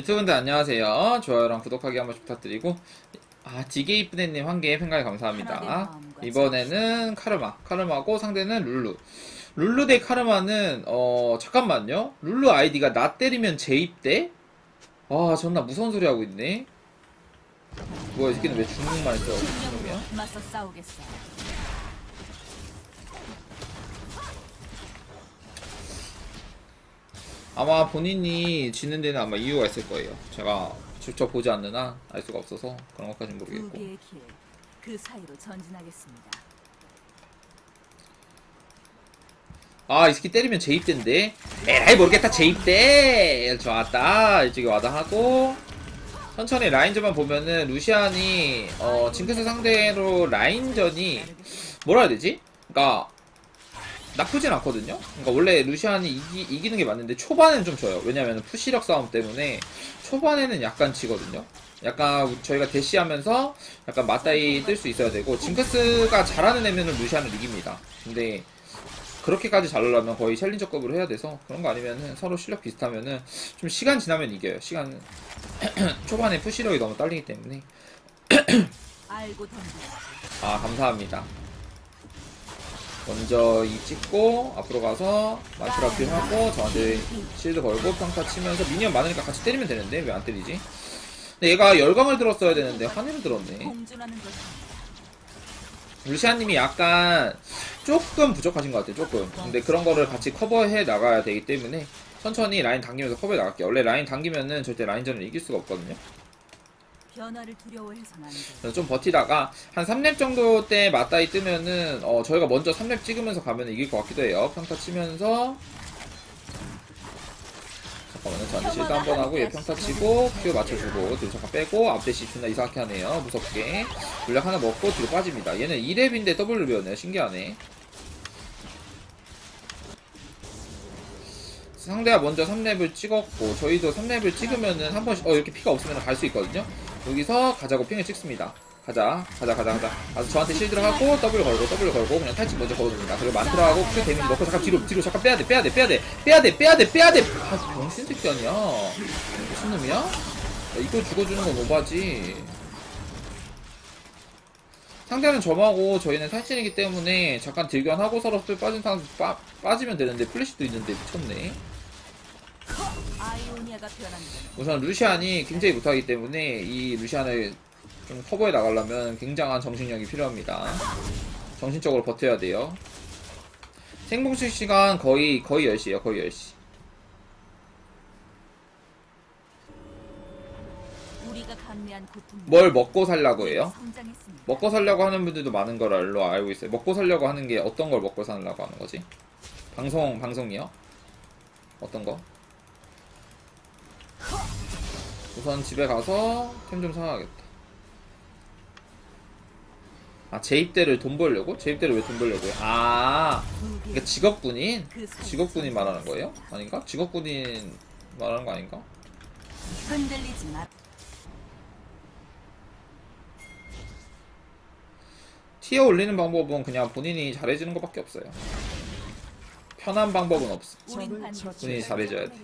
유튜브분들 안녕하세요. 좋아요랑 구독하기 한 번씩 부탁드리고 아 디게 이쁘네님 한개 팬가에 감사합니다. 이번에는 카르마, 카르마고 상대는 룰루. 룰루 대 카르마는 어 잠깐만요. 룰루 아이디가 나 때리면 재입대? 아 존나 무서운 소리 하고 있네. 뭐야 이 새끼는 왜 중국말 써? 미친놈이야? 맞서 싸우겠어. 아마 본인이 지는 데는 아마 이유가 있을 거예요. 제가 직접 보지 않는 한 알 수가 없어서 그런 것까지는 두 모르겠고. 그 사이로 전진하겠습니다. 아, 이 새끼 때리면 재입대인데? 에라이, 모르겠다, 재입대! 좋았다. 일찍 와다 하고. 천천히 라인전만 보면은, 루시안이, 어, 징크스 상대로 라인전이, 뭐라 해야 되지? 그니까, 나쁘진 않거든요? 그니까, 원래 루시안이 이기, 이기는 게 맞는데, 초반엔 좀 져요. 왜냐면, 푸시력 싸움 때문에, 초반에는 약간 지거든요? 약간, 저희가 대시하면서, 약간 맞다이 뜰 수 있어야 되고, 징크스가 잘하는 애면은 루시안을 이깁니다. 근데, 그렇게까지 잘하려면 거의 챌린저급으로 해야 돼서 그런 거 아니면은 서로 실력 비슷하면은 좀 시간 지나면 이겨요. 시간 초반에 푸시력이 너무 딸리기 때문에. 아 감사합니다. 먼저 이 찍고 앞으로 가서 마트라필 하고 저한테 실드 걸고 평타 치면서 미니언 많으니까 같이 때리면 되는데 왜 안 때리지? 근데 얘가 열광을 들었어야 되는데 환희를 들었네. 루시아님이 약간 조금 부족하신 것 같아요. 조금. 근데 그런 거를 같이 커버해 나가야 되기 때문에 천천히 라인 당기면서 커버해 나갈게요. 원래 라인 당기면은 절대 라인전을 이길 수가 없거든요. 변화를 두려워해서는 안 돼. 그래서 좀 버티다가 한 3렙 정도 때 맞다이 뜨면은 어 저희가 먼저 3렙 찍으면서 가면 이길 것 같기도 해요. 평타 치면서 잠깐만요. 저한테 실드 한번 하고 얘 평타 치고 큐 맞춰주고 뒤로 잠깐 빼고 앞대시 존나 이상하게 하네요. 무섭게 물약 하나 먹고 뒤로 빠집니다. 얘는 2렙인데 W 배웠네요. 신기하네. 상대가 먼저 3렙을 찍었고 저희도 3렙을 찍으면은 한 번씩 어 이렇게 피가 없으면 갈 수 있거든요. 여기서 가자고 핑을 찍습니다. 가자, 가자, 가자, 가자. 가서 저한테 실드를 하고 W 걸고 W 걸고 그냥 탈취 먼저 걸어줍니다. 그리고 만트라 하고 큐 데미지 넣고 잠깐 뒤로 뒤로 잠깐 빼야 돼, 빼야 돼, 빼야 돼, 빼야 돼, 빼야 돼, 빼야 돼. 아 병신 새끼 아니야? 무슨 놈이야? 야, 이거 죽어주는 건 오바지. 상대는 점하고 저희는 탈진이기 때문에 잠깐 딜견하고 서로 또 빠진 상황 빠, 빠지면 되는데 플래시도 있는데 미쳤네. 우선 루시안이 굉장히 못하기 때문에 이 루시안을 좀 커버해 나가려면 굉장한 정신력이 필요합니다. 정신적으로 버텨야 돼요. 생봉식 시간 거의 거의 10시에요. 거의 10시. 우리가 감내한 고통. 뭘 먹고 살라고 해요? 먹고 살려고 하는 분들도 많은 걸로 알고 있어요. 먹고 살려고 하는 게 어떤 걸 먹고 살려고 하는 거지? 방송 방송이요? 어떤 거? 우선 집에 가서 템 좀 사야겠다. 아 재입대를 돈 벌려고? 재입대를 왜 돈 벌려고요? 아두 그러니까 직업군인? 직업군인 말하는 거예요? 아닌가? 직업군인 말하는 거 아닌가? 흔들리지 마. 티어 올리는 방법은 그냥 본인이 잘해주는 것밖에 없어요. 편한 방법은 없어. 본인이 잘해줘야 돼.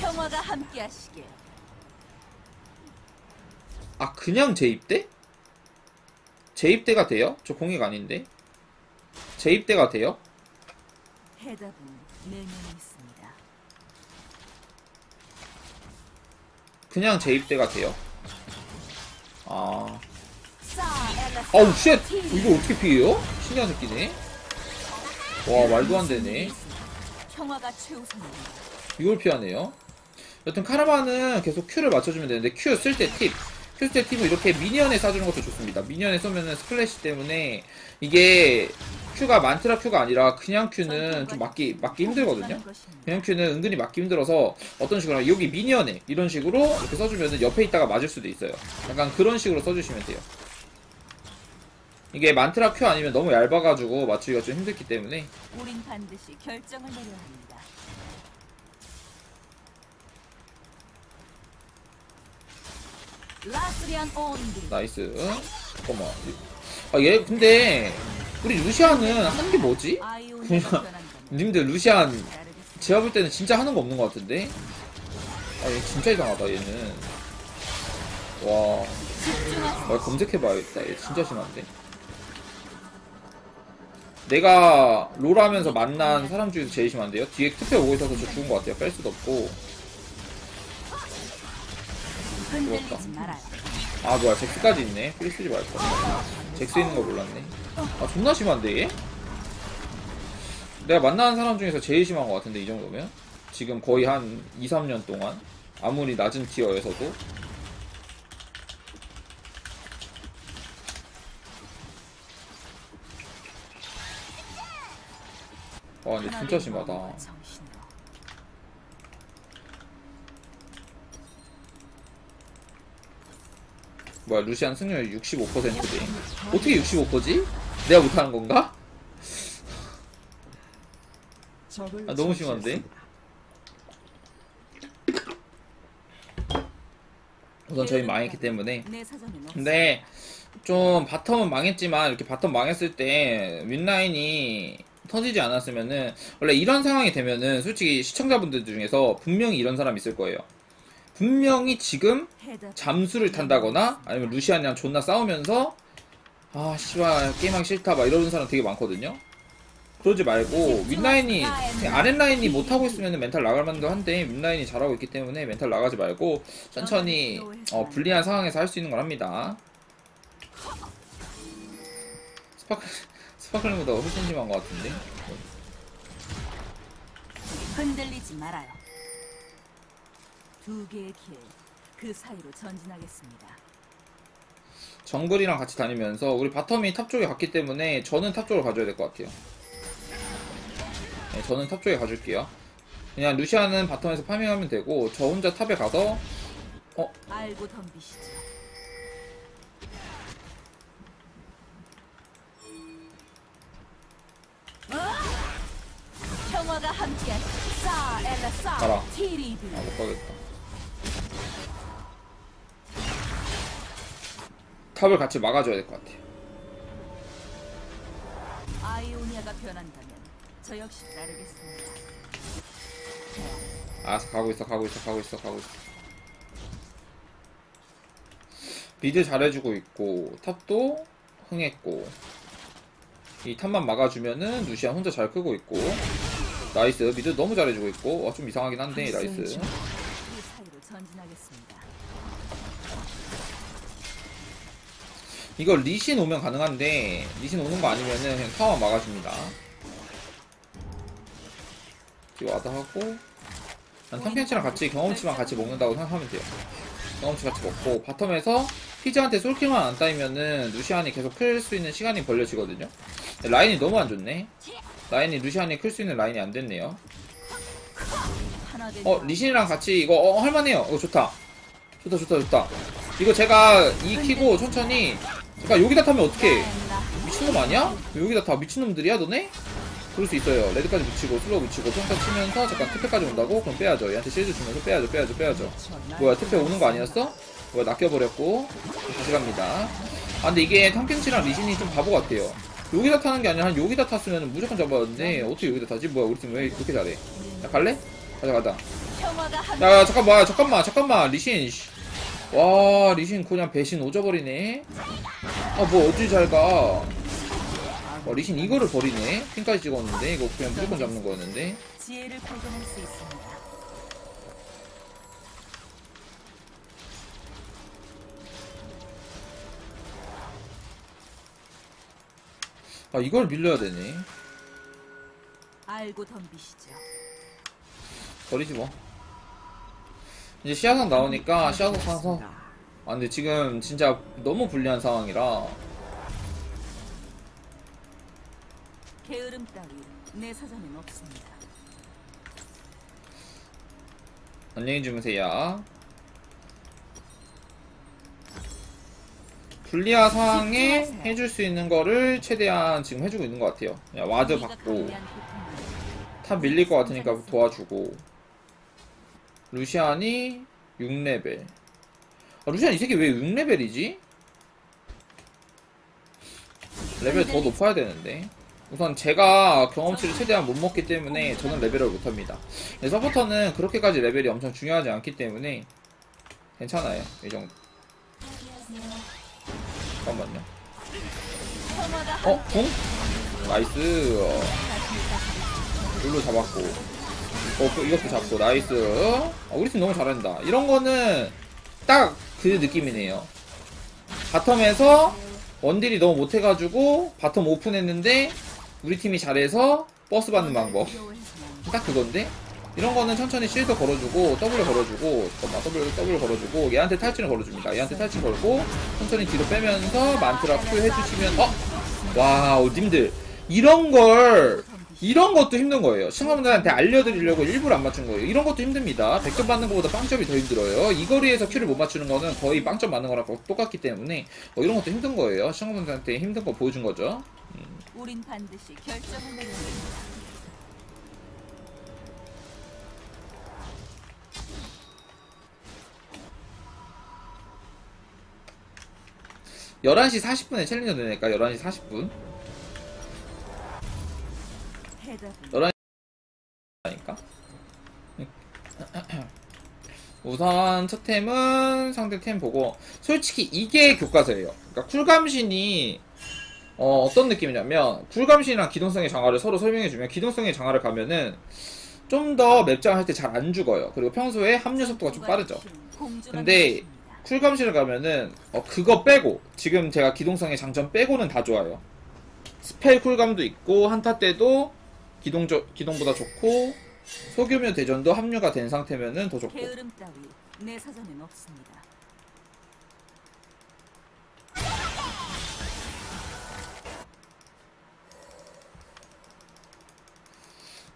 평화가 함께하시길. 아 그냥 재입대? 재입대가 돼요? 저 공익 아닌데 재입대가 돼요? 해답은 내면에 있습니다. 그냥 재입대가 돼요? 아. 아우 쉣 이거 어떻게 피해요? 신기한 새끼네 와 말도 안 되네 평화가 최우선입니다. 이걸 피하네요 여튼 카라반은 계속 Q를 맞춰주면 되는데 Q 쓸 때 팁. Q 쓸 때 팁은 이렇게 미니언에 쏴주는 것도 좋습니다. 미니언에 쏘면은 스플래시 때문에 이게 Q가 만트라 Q가 아니라 그냥 Q는 좀 맞기, 맞기 힘들거든요. 그냥 Q는 은근히 맞기 힘들어서 어떤 식으로 여기 미니언에 이런 식으로 이렇게 써주면 옆에 있다가 맞을 수도 있어요. 약간 그런 식으로 써주시면 돼요. 이게 만트라 Q 아니면 너무 얇아가지고 맞추기가 좀 힘들기 때문에 우린 반드시 결정을 내려야 합니다. 라스리안 온디. 나이스. 잠깐만. 아, 얘, 근데, 우리 루시안은 하는 게 뭐지? 그냥- 님들 루시안. 제가 볼 때는 진짜 하는 거 없는 것 같은데? 아, 얘 진짜 이상하다, 얘는. 와. 아, 검색해봐야겠다. 얘 진짜 심한데. 내가 롤 하면서 만난 사람 중에서 제일 심한데요? 뒤에 투표 오고 있어서 저 죽은 것 같아요. 뺄 수도 없고. 말아요. 아, 뭐야, 잭스까지 있네. 필 쓰지 말걸. 잭스 있는 거 몰랐네. 아, 존나 심한데, 얘? 내가 만나는 사람 중에서 제일 심한 것 같은데, 이 정도면? 지금 거의 한 2, 3년 동안. 아무리 낮은 티어에서도. 와, 근데 진짜 심하다. 정신으로. 뭐야, 루시안 승률 65%대. 어떻게 65%지? 내가 못하는 건가? 아, 너무 심한데? 우선 저희 망했기 때문에. 없어. 근데 좀 바텀은 망했지만 이렇게 바텀 망했을 때 윈라인이 터지지 않았으면은 원래 이런 상황이 되면은 솔직히 시청자분들 중에서 분명히 이런 사람 있을 거예요. 분명히 지금. 잠수를 탄다거나 아니면 루시안이랑 존나 싸우면서 아 씨발 게임하기 싫다 막 이러는 사람 되게 많거든요. 그러지 말고 윗라인이 아랫라인이 못하고 있으면 멘탈 나갈 만도 한데 윗라인이 잘하고 있기 때문에 멘탈 나가지 말고 천천히 어, 불리한 상황에서 할 수 있는 걸 합니다. 스파클 스파클보다 훨씬 심한 것 같은데. 흔들리지 말아요. 두 개의 길, 그 사이로 전진하겠습니다. 정글이랑 같이 다니면서 우리 바텀이 탑 쪽에 갔기 때문에 저는 탑 쪽으로 가줘야 될 것 같아요. 네, 저는 탑 쪽에 가줄게요. 그냥 루시아는 바텀에서 파밍하면 되고 저 혼자 탑에 가서 알고 덤비시죠. 평화가 함께하시. 싸 엘라 싸. 가라. 아 못 가겠다. 탑을 같이 막아줘야 될 것 같아요. 아이오니아가 변한다면 저 역시 따르겠습니다. 알았어 가고 있어 가고 있어 가고 있어 가고 있어. 미드 잘해주고 있고 탑도 흥했고 이 탑만 막아주면은 루시안 혼자 잘 끄고 있고 나이스 미드 너무 잘해주고 있고 와, 좀 이상하긴 한데 나이스 그 사이로 전진하겠습니다. 이거 리신 오면 가능한데 리신 오는 거 아니면은 그냥 타워만 막아줍니다. 지금 와드 하고 난 탐켄치랑 같이 경험치만 같이 먹는다고 생각하면 돼요. 경험치 같이 먹고 바텀에서 피즈한테 솔킬만 안 따이면은 루시안이 계속 클 수 있는 시간이 벌려지거든요. 라인이 너무 안 좋네. 라인이 루시안이 클 수 있는 라인이 안 됐네요. 어 리신이랑 같이 이거 어, 할만해요. 어 좋다. 좋다 좋다 좋다. 이거 제가 이 키고 천천히 잠깐 여기다 타면 어떡해 미친놈 아니야? 왜 여기다 다 미친놈들이야 너네? 그럴 수 있어요 레드까지 붙이고 슬로우 붙이고 평타 치면서 잠깐 특패까지 온다고? 그럼 빼야죠 얘한테 실드 주면서 빼야죠 빼야죠 빼야죠 뭐야 특패 오는 거 아니었어? 뭐야 낚여버렸고 다시 갑니다 아 근데 이게 탐켄치랑 리신이 좀 바보 같아요 여기다 타는 게 아니라 한 여기다 탔으면 무조건 잡았는데 어떻게 여기다 타지? 뭐야 우리 팀왜 이렇게 잘해 야 갈래? 가자 가자 야, 야 잠깐만 잠깐만 잠깐만 리신 씨. 와 리신 그냥 배신 오져버리네. 아 뭐 어찌 잘가. 와 리신 이거를 버리네. 핀까지 찍었는데 이거 그냥 무조건 잡는 거였는데. 아 이걸 밀려야 되네. 알고 덤비시죠. 버리지 뭐 이제 시야상 나오니까 시야상 사서. 아 근데 지금 진짜 너무 불리한 상황이라. 게으름 따위 내 사전엔 없습니다. 안녕히 주무세요. 불리한 상황에 해줄 수 있는 거를 최대한 지금 해주고 있는 것 같아요. 와드 받고. 탑 밀릴 것 같으니까 도와주고 루시안이 6레벨 아, 루시안 이 새끼 왜 6레벨이지? 레벨 더 높아야 되는데 우선 제가 경험치를 최대한 못 먹기 때문에 저는 레벨을 못합니다. 근데 서포터는 그렇게까지 레벨이 엄청 중요하지 않기 때문에 괜찮아요. 이 정도. 잠깐만요. 어? 공? 나이스. 어, 룰루 잡았고. 어, 또 이것도 잡고, 나이스. 어, 우리 팀 너무 잘한다. 이런 거는 딱 그 느낌이네요. 바텀에서 원딜이 너무 못해가지고 바텀 오픈했는데 우리 팀이 잘해서 버스 받는 방법. 딱 그건데? 이런 거는 천천히 실드 걸어주고 W 걸어주고 잠깐만 W W 걸어주고 얘한테 탈진을 걸어줍니다. 얘한테 탈진 걸고 천천히 뒤로 빼면서 만트라 Q 해주시면 어 와우 님들 이런 걸 이런 것도 힘든 거예요. 신화분들한테 알려드리려고 일부러 안 맞춘 거예요. 이런 것도 힘듭니다. 100점 받는 것보다 빵점이 더 힘들어요. 이 거리에서 큐를 못 맞추는 거는 거의 빵점 맞는 거랑 똑같기 때문에 어, 이런 것도 힘든 거예요. 신화분들한테 힘든 거 보여준 거죠. 우린 반드시 결정을 한다. 11시 40분에 챌린저 되니까 11시 40분. 대답은 하니까. 우선 첫 템은 상대 템 보고 솔직히 이게 교과서예요. 그러니까 쿨감신이 어, 어떤 느낌이냐면 쿨감신이랑 기동성의 장화를 서로 설명해주면 기동성의 장화를 가면은 좀 더 맵장 할때 잘 안 죽어요. 그리고 평소에 합류 속도가 좀 빠르죠. 근데 쿨감실을 가면은 어, 그거 빼고 지금 제가 기동성의 장점 빼고는 다 좋아요. 스펠 쿨감도 있고 한타 때도 기동 기동보다 좋고 소규모 대전도 합류가 된 상태면은 더 좋고 게으름 따위 내 사전엔 없습니다.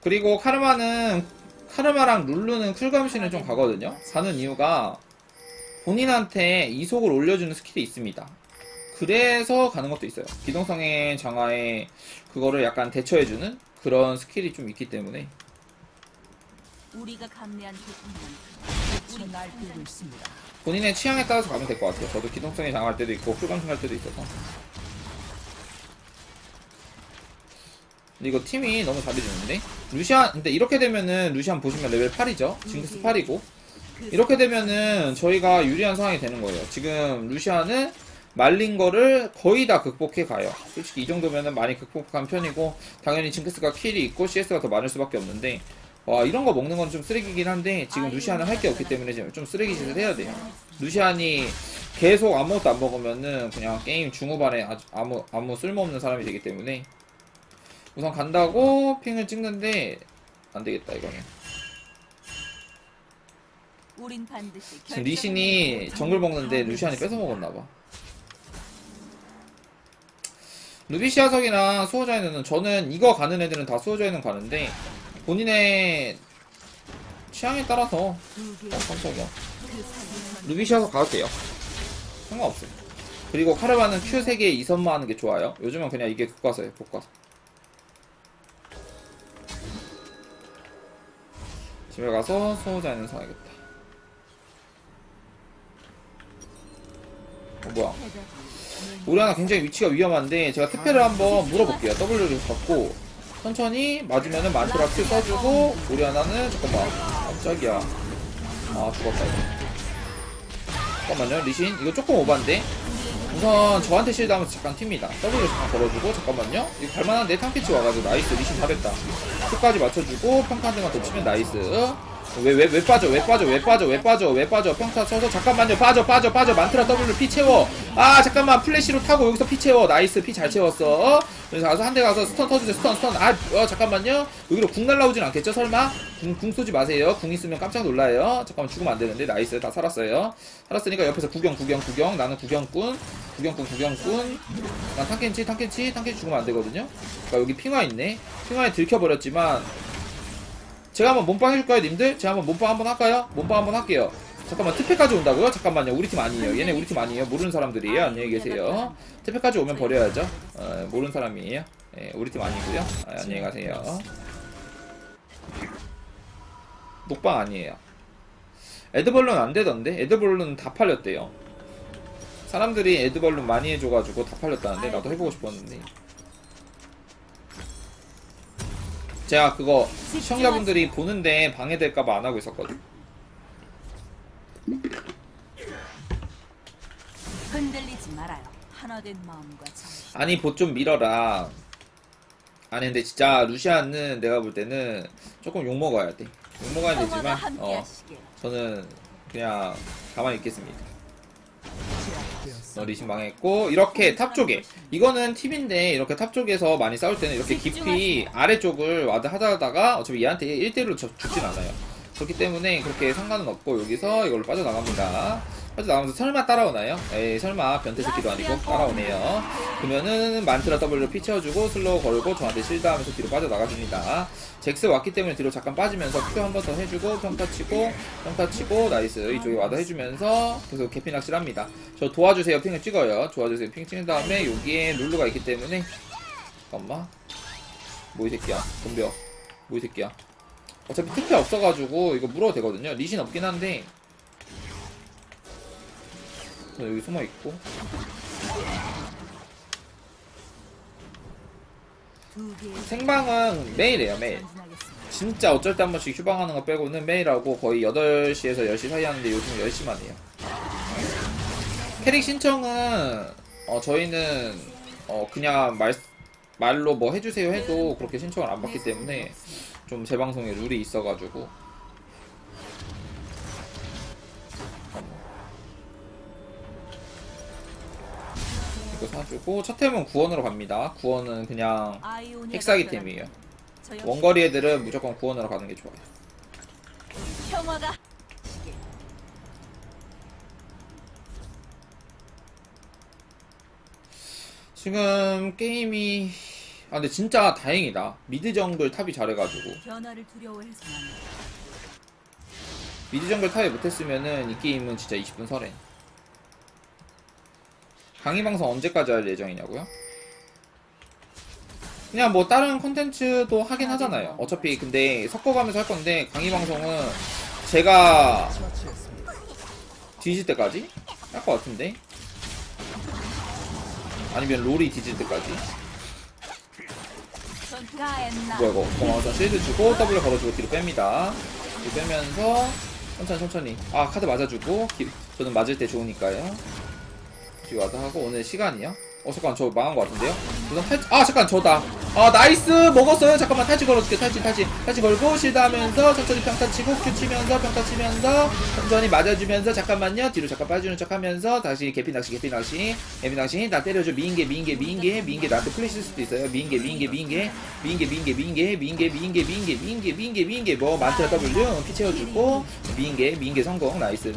그리고 카르마는 카르마랑 룰루는 쿨감실은 좀 가거든요. 가는 이유가 본인한테 이속을 올려주는 스킬이 있습니다. 그래서 가는 것도 있어요. 기동성의 장화에 그거를 약간 대처해주는 그런 스킬이 좀 있기 때문에 우리가 감내한 우리 날 뛰고 있습니다. 본인의 취향에 따라서 가면 될 것 같아요. 저도 기동성에 장할 때도 있고 쿨감성 할 때도 있어서. 근데 이거 팀이 너무 잘해주는데 루시안 근데 이렇게 되면은 루시안 보시면 레벨 8이죠. 징크스 8이고 이렇게 되면은 저희가 유리한 상황이 되는 거예요. 지금 루시안은 말린 거를 거의 다 극복해 가요. 솔직히 이 정도면은 많이 극복한 편이고 당연히 징크스가 킬이 있고 CS가 더 많을 수밖에 없는데 와 이런 거 먹는 건 좀 쓰레기긴 한데 지금 루시안은 할 게 없기 때문에 지금 좀 쓰레기 짓을 해야 돼요. 루시안이 계속 아무것도 안 먹으면은 그냥 게임 중후반에 아무 아무 쓸모없는 사람이 되기 때문에 우선 간다고 핑을 찍는데 안 되겠다 이거는. 지금 리신이 정글 먹는데 루시안이 뺏어 먹었나 봐. 루비시아석이나 수호자에는 저는 이거 가는 애들은 다 수호자에는 가는데 본인의 취향에 따라서 어, 깜짝이야. 루비시아석 가도 돼요. 상관없어요. 그리고 카르바는 Q 3개 2선만 하는 게 좋아요. 요즘은 그냥 이게 교과서예요, 교과서. 집에 가서 수호자에는 사야겠다. 어, 뭐야. 우리 하나 굉장히 위치가 위험한데 제가 특패를 한번 물어볼게요. W를 갖고 천천히 맞으면은 만트라 Q 써주고 우리 하나는 잠깐만 깜짝이야. 아 죽었다. 잠깐만요 리신 이거 조금 오반데 우선 저한테 실드 하면서 잠깐 튑니다. W 잠깐 걸어주고 잠깐만요. 이거 갈만한데 탕캐치 와가지고 나이스 리신 잘했다. Q까지 맞춰주고 평타 한 대만 더 치면 나이스. 왜 왜 왜 빠져 왜 빠져 왜 빠져 왜 빠져 왜 빠져. 평타 쳐서 잠깐만요. 빠져 빠져 빠져. 만트라 W 피 채워. 아 잠깐만. 플래시로 타고 여기서 피 채워. 나이스. 피 잘 채웠어? 그래서 가서 한 대 가서 스턴 터주세요. 스턴 스턴. 아 어, 잠깐만요. 여기로 궁 날라오진 않겠죠 설마? 궁, 궁 쏘지 마세요. 궁 있으면 깜짝 놀라요. 잠깐만. 죽으면 안 되는데. 나이스. 다 살았어요. 살았으니까 옆에서 구경 구경 구경. 나는 구경꾼. 구경꾼 구경꾼. 난 탕켄치 탕켄치. 탕켄치 죽으면 안 되거든요. 그러니까 여기 핑화 있네. 핑화에 들켜버렸지만 제가 한번 몸빵 해줄까요, 님들? 제가 한번 몸빵 한번 할까요? 몸빵 한번 할게요. 잠깐만, 특패까지 온다고요? 잠깐만요. 우리 팀 아니에요. 얘네 우리 팀 아니에요. 모르는 사람들이에요. 안녕히 계세요. 특패까지 오면 버려야죠. 어, 모르는 사람이에요. 예, 우리 팀 아니고요. 아, 안녕히 가세요. 녹방 아니에요. 에드벌룬 안 되던데? 에드벌룬 다 팔렸대요. 사람들이 에드벌룬 많이 해줘가지고 다 팔렸다는데 나도 해보고 싶었는데 제가 그거 시청자분들이 보는데 방해될까봐 안 하고 있었거든. 흔들리지 말아요. 하나된 마음과 정신. 아니 보 좀 밀어라. 아니 근데 진짜 루시안은 내가 볼 때는 조금 욕 먹어야 돼. 욕 먹어야 되지만 어. 저는 그냥 가만히 있겠습니다. 어, 리신 망했고 이렇게 탑 쪽에 이거는 팁인데 이렇게 탑 쪽에서 많이 싸울 때는 이렇게 깊이 아래쪽을 와드 하다가 어차피 얘한테 1대1로 죽진 않아요. 그렇기 때문에 그렇게 상관은 없고 여기서 이걸로 빠져나갑니다. 빠져나가면서 설마 따라오나요? 에이 설마 변태 새끼도 아니고 따라오네요. 그러면은 만트라 W로 피 채워주고 슬로우 걸고 저한테 실드 하면서 뒤로 빠져나가줍니다. 잭스 왔기 때문에 뒤로 잠깐 빠지면서 큐 한 번 더 해주고 평타 치고 평타 치고 나이스 이쪽에 와드 해주면서 계속 개피 낚시를 합니다. 저 도와주세요 핑을 찍어요. 도와주세요 핑 찍은 다음에 여기에 룰루가 있기 때문에 잠깐만 뭐 이 새끼야 덤벼 뭐 이 새끼야 어차피 특패 없어가지고 이거 물어도 되거든요. 리신 없긴 한데 저 여기 숨어 있고 생방은 매일이에요 매일. 진짜 어쩔 때 한 번씩 휴방하는 거 빼고는 매일 하고 거의 8시에서 10시 사이 하는데 요즘 10시만 해요. 캐릭 신청은 어, 저희는 어, 그냥 말, 말로 뭐 해주세요 해도 그렇게 신청을 안 받기 때문에 좀 재방송에 룰이 있어가지고 이거 사주고 첫 템은 구원으로 갑니다. 구원은 그냥 핵사기 템이에요. 저 역시 원거리 애들은 무조건 구원으로 가는 게 좋아요. 지금 게임이 아 근데 진짜 다행이다. 미드 정글 탑이 잘해가지고. 미드 정글 탑이 못했으면은 이 게임은 진짜 20분 설행. 강의 방송 언제까지 할 예정이냐고요? 그냥 뭐 다른 콘텐츠도 하긴 하잖아요. 어차피 근데 섞어가면서 할 건데 강의 방송은 제가 뒤질 때까지 할 것 같은데? 아니면 롤이 뒤질 때까지? 뭐야 이거 고마워서 실드 주고 W 걸어주고 뒤로 뺍니다. 뒤로 빼면서 천천히 천천히. 아 카드 맞아주고 기- 저는 맞을 때 좋으니까요 와도 하고 오늘 시간이요? 어 잠깐 저 망한 것 같은데요? 우선 탈, 아 잠깐 저다 아 나이스. 먹었어요. 잠깐만 탈지 걸어줄게. 탈지 탈지. 탈지 걸고 실드 하면서 천천히 평타 치고 큐 치면서 평타 치면서 천천히 맞아주면서 잠깐만요. 뒤로 잠깐 빠지는 척 하면서 다시 개피 낚시 개피 낚시 개피 낚시. 나 때려줘. 미인계 미인계 미인계. 미인계 나한테 플래시 쓸 수도 있어요. 미인계 미인계 미인계. 미인계 미인계 미인계. 미인계 미인계 미인계 미인계 미인계 미인계. 뭐 만트라 W. 피 채워주고 미인계 미인계 성공. 나이스.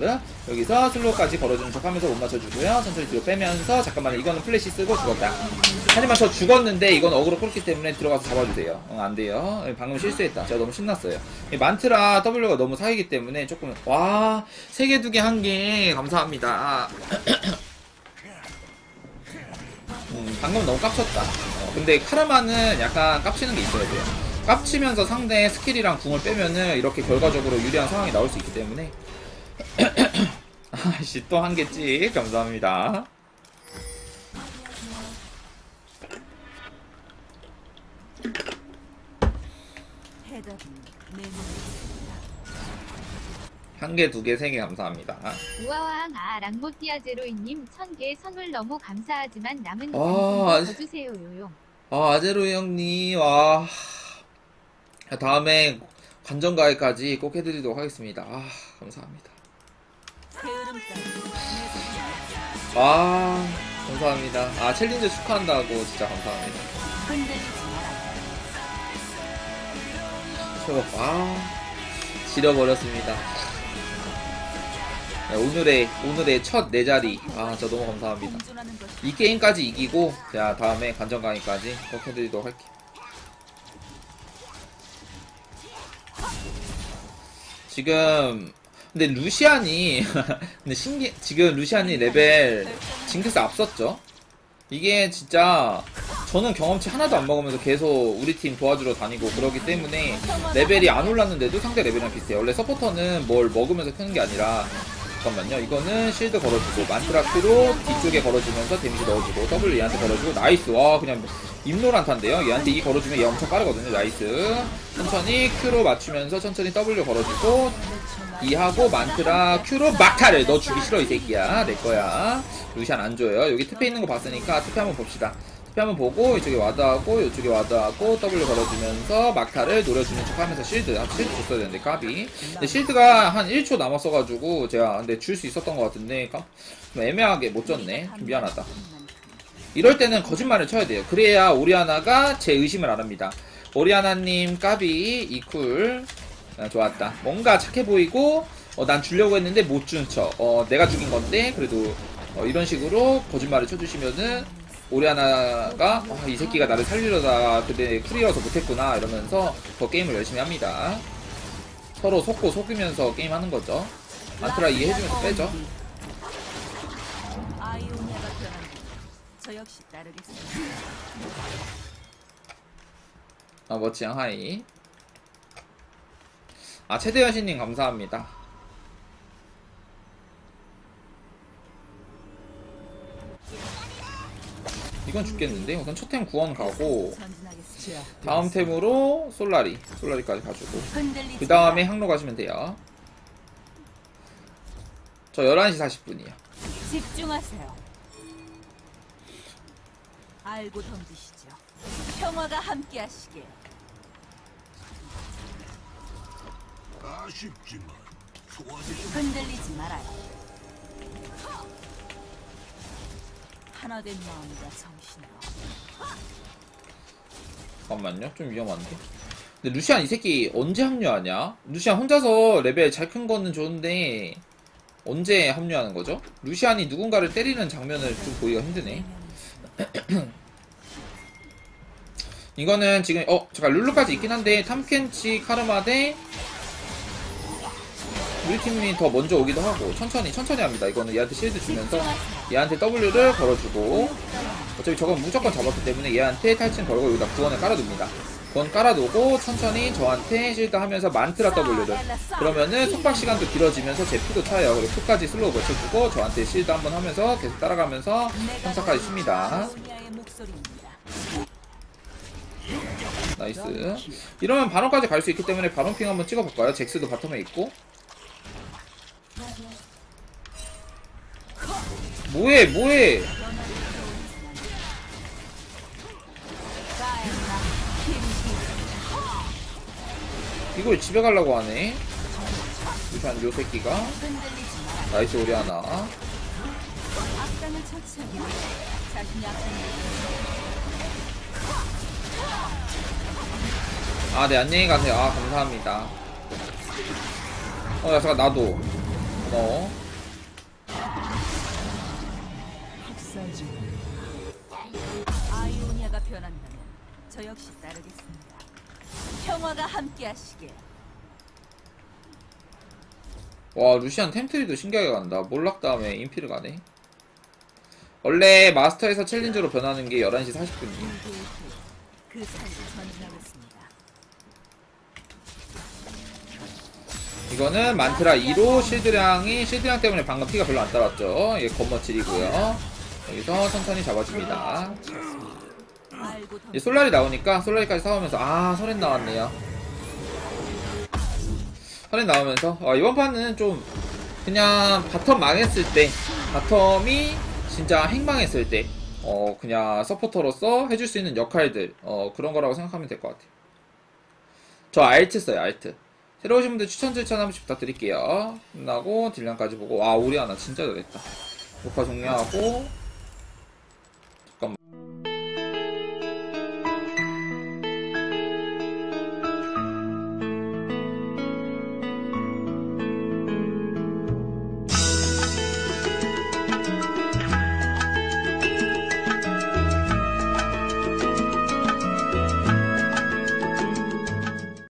여기서 슬로우까지 걸어주는 척 하면서 못 맞춰주고요. 천천히 뒤로 빼면서 잠깐만 이거는 플래시 쓰고 죽었다 하지만 저 죽었는데 이건 어그로 끌기 때문에 들어가서 잡아주세요. 응, 안 돼요. 방금 실수했다. 제가 너무 신났어요. 이 만트라 W가 너무 사이기 때문에 조금 와세개두개한 개. 감사합니다. 음, 방금 너무 깝쳤다. 어, 근데 카르마는 약간 깝치는 게 있어야 돼요. 깝치면서 상대 스킬이랑 궁을 빼면은 이렇게 결과적으로 유리한 상황이 나올 수 있기 때문에. 아씨 또 한 개찍 감사합니다 한 개, 두 개, 세 개 감사합니다. 우아왕 아 랑모티아제로이님 천 개 선물 너무 감사하지만 남은 아, 아, 더 주세요 요용. 아, 아제로 형님, 와. 야, 다음에 관전가에까지 꼭 해드리도록 하겠습니다. 아, 감사합니다. 아, 감사합니다. 아, 챌린저 축하한다고 진짜 감사합니다. 저거, 아, 지려버렸습니다. 네, 오늘의, 오늘의 첫 네 자리. 아, 진짜 너무 감사합니다. 이 게임까지 이기고, 자, 다음에 관전 강의까지 꼭 해드리도록 할게요. 지금, 근데 루시안이, 근데 신기, 지금 루시안이 레벨 징크스 앞섰죠? 이게 진짜, 저는 경험치 하나도 안 먹으면서 계속 우리 팀 도와주러 다니고 그러기 때문에 레벨이 안 올랐는데도 상대 레벨이랑 비슷해요. 원래 서포터는 뭘 먹으면서 크는 게 아니라 잠깐만요. 이거는 실드 걸어주고 만트라크로 뒤쪽에 걸어주면서 데미지 넣어주고 W 얘한테 걸어주고 나이스. 와 그냥 임노란탄데요. 얘한테 E 걸어주면 얘 엄청 빠르거든요. 나이스. 천천히 Q로 맞추면서 천천히 W 걸어주고 E 하고 만트라 Q로 막타를 너 주기 싫어 이 새끼야. 내 거야. 루시안 안 줘요. 여기 특패 있는 거 봤으니까 특패 한번 봅시다. 특패 한번 보고 이쪽에 와드하고 이쪽에 와드하고 W 걸어주면서 막타를 노려주는 척하면서 실드 아, 실드 줬어야 되는데 까비. 근데 실드가 한 1초 남았어가지고 제가 근데 줄 수 있었던 것 같은데 깜- 좀 애매하게 못 줬네. 좀 미안하다. 이럴 때는 거짓말을 쳐야 돼요. 그래야 오리아나가 제 의심을 안 합니다. 오리아나님 까비 이쿨 아, 좋았다. 뭔가 착해 보이고 어, 난 주려고 했는데 못 준 척. 어, 내가 죽인 건데 그래도 어, 이런 식으로 거짓말을 쳐주시면은 오리아나가 아, 이 새끼가 나를 살리려다 근데 쿨이어서 못했구나 이러면서 더 게임을 열심히 합니다. 서로 속고 속이면서 게임하는 거죠. 안트라 이해해주면서 빼죠. 아, 멋지양 하이. 아, 최대현 씨님 감사합니다. 이건 죽겠는데? 우선 첫 템 구원 가고. 다음 템으로 솔라리. 솔라리까지 가지고. 그 다음에. 항로 가시면 돼요. 저 11시 40분이요. 집중하세요. 알고 덤비시죠. 평화가 함께하시길. 아쉽지만 흔들리지 말아요. 하나 된 마음과 정신으로. 잠깐만요. 좀 위험한데. 근데 루시안 이 새끼 언제 합류하냐? 루시안 혼자서 레벨 잘 큰 거는 좋은데 언제 합류하는 거죠? 루시안이 누군가를 때리는 장면을 좀 보기가 힘드네. 이거는 지금 어 잠깐 룰루까지 있긴 한데 탐켄치 카르마 대 우리 팀이 더 먼저 오기도 하고 천천히 천천히 합니다. 이거는 얘한테 실드 주면서 얘한테 W를 걸어주고 어차피 저건 무조건 잡았기 때문에 얘한테 탈진 걸고 여기다 구원을 깔아둡니다. 구원 깔아두고 천천히 저한테 실드 하면서 만트라 W를 그러면은 속박 시간도 길어지면서 제 피도 차요. 그리고 끝까지 슬로우 버텨주고 저한테 실드 한번 하면서 계속 따라가면서 평타까지 칩니다. 나이스. 이러면 바론까지 갈 수 있기 때문에 바론핑 한번 찍어볼까요? 잭스도 바텀에 있고. 뭐해, 뭐해. 이걸 집에 가려고 하네. 루시안 요 새끼가. 나이스 오리 하나. 악당을 처치하기 위해 자신이 악당을 아, 네, 안녕히 가세요. 아, 감사합니다. 어, 야, 잠깐, 나도. 고마워. 아이오니아가 변한다면 저 역시 따르겠습니다. 평화가 함께하시길. 와 루시안 템트리도 신기하게 간다 몰락 다음에 인피를 가네 원래 마스터에서 챌린저로 변하는 게 11시 40분이에요 그 전진하겠습니다. 이거는 만트라 2로 실드량이 실드량 때문에 방금 피가 별로 안 따랐죠. 이게 건머칠이고요. 여기서 천천히 잡아줍니다. 이제 솔라리 나오니까 솔라리까지 싸우면서 아 설엔 나왔네요. 설엔 나오면서 아, 이번 판은 좀 그냥 바텀 망했을 때 바텀이 진짜 행망했을 때 어, 그냥 서포터로서 해줄 수 있는 역할들 어, 그런 거라고 생각하면 될 것 같아요. 저 알트 써요 알트 새로 오신 분들 추천 절차 한 번씩 부탁드릴게요. 끝나고 딜량까지 보고 와 우리 하나 진짜 잘했다. 녹화 종료하고